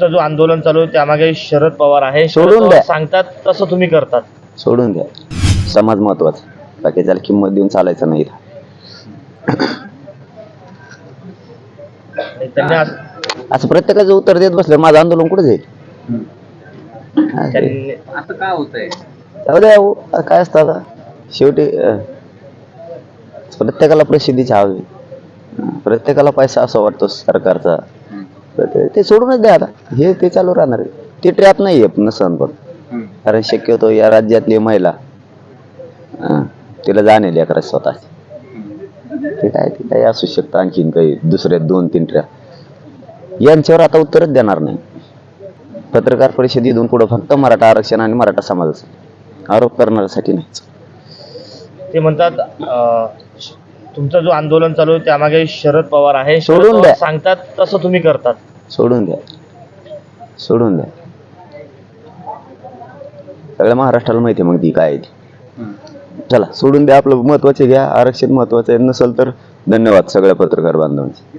तुमचं जो आंदोलन चालू आहे त्यामागे शरद पवार आहे. शरद सोडून पवार द्या. सांगतात तसं तुम्ही करतात. सोडून द्या. समाज महत्त्वाचा. बाकी त्याला किंमत देऊन चालायचं नाही. आणि त्यांनी असं- असं प्रत्येकाचं उत्तर देत बसलं माझं आंदोलन कुठे जाईल? त्यांनी असं का होतंय? जाऊ द्या हो, काय असतं आता? शेवटी अं, प्रत्येकाला प्रसिद्धीची हवी. प्रत्येकाला पैसा असं वाटतो सरकारचा. तर ते- सोडूनच द्या आता. हे ते चालू राहणार आहे. ते ट्रॅप नाही आहे नसन पण कारण शक्यतो या राज्यातली महिला तिला जाणे लेकरा स्वतः. ते काय ते काय असू शकतं आणखीन काही दुसरे दोन तीन ट्रॅप यांच्यावर आता उत्तरच देणार नाही. पत्रकार परिषदेतून पुढे फक्त मराठा आरक्षण आणि मराठा समाजाचा आरोप करण्यासाठी नाही ते म्हणतात तुमचं जो आंदोलन चालू आहे त्यामागे शरद पवार आहे. शरद सोडून पवार द्या. सांगतात तसं तुम्ही करतात. सोडून द्या. सोडून द्या. सगळ्या महाराष्ट्राला माहिती आहे मग ती काय आहे ती. चला सोडून द्या आपलं महत्त्वाचे घ्या. आरक्षण महत्वाचं आहे. नसेल तर धन्यवाद सगळ्या पत्रकार बांधवांचे.